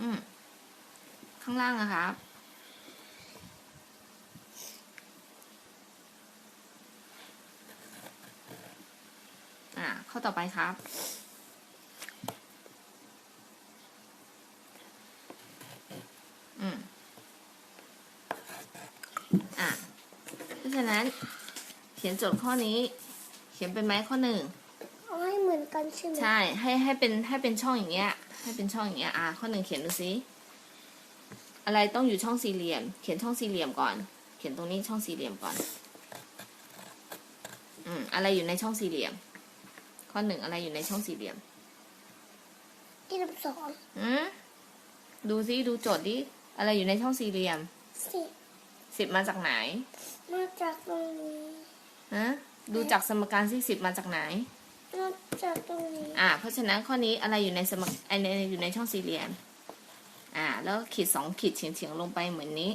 อืมข้างล่างนะครับอ่าข้อต่อไปครับอืมอะเพราะฉะนั้น เขียนโจทย์ข้อนี้ เขียนเป็นไหมข้อหนึ่ง กันใช่ไหมใช่ให้ให้เป็นให้เป็นช่องอย่างเงี้ย ให้เป็นช่องอย่างเงี้ยอะข้อหนึ่งเขียนดูสิอะไรต้องอยู่ช่องสี่เหลี่ยม เขียนช่องสี่เหลี่ยมก่อน เขียนตรงนี้ช่องสี่เหลี่ยมก่อน อืมอะไรอยู่ในช่องสี่เหลี่ยม ข้อหนึ่งอะไรอยู่ในช่องสี่เหลี่ยมที่ลำสองอืมดูสิดูโจทย์ดิอะไรอยู่ในช่องสี่เหลี่ยมสิบสิบมาจากไหน มาจากตรงนี้ฮะดูจากสมการที่สิบมาจากไหน มาจากตรงนี้ อ่า เพราะฉะนั้นข้อนี้อะไรอยู่ในสมกไอในอยู่ในช่องสี่เหลี่ยม อ่า แล้วขีดสองขีดเฉียงเฉียงๆลงไปเหมือนนี้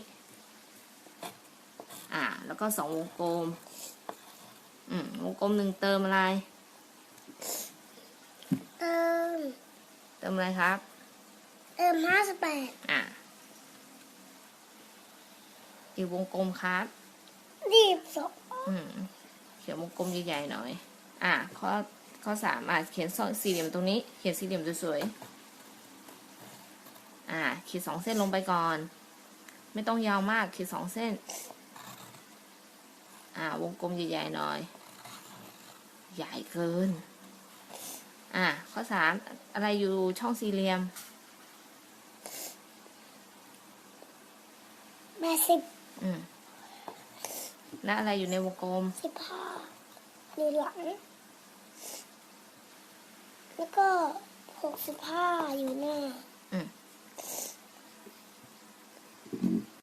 อ่า แล้วก็สองวงกลม อืม วงกลมหนึ่งเติมอะไร เติม เติมอะไรครับ เติมห้าสิบแปดอ่า อีกวงกลมครับยี่สิบสองอืม เขียนวงกลมใหญ่ๆหน่อย อ่าข้อ ข้อสามอะเขียนสองสี่เหลี่ยมตรงนี้ เขียนสี่เหลี่ยมสวยๆอ่าขีดสองเส้นลงไปก่อน ไม่ต้องยาวมากขีดสองเส้น อ่าวงกลมใหญ่ๆหน่อย ใหญ่เกิน อ่าข้อสามอะไรอยู่ช่องสี่เหลี่ยมแปดสิบอืมและอะไรอยู่ในวงกลมสิบห้าอยู่หลัง แล้วก็หกสิบห้าอยู่หน้า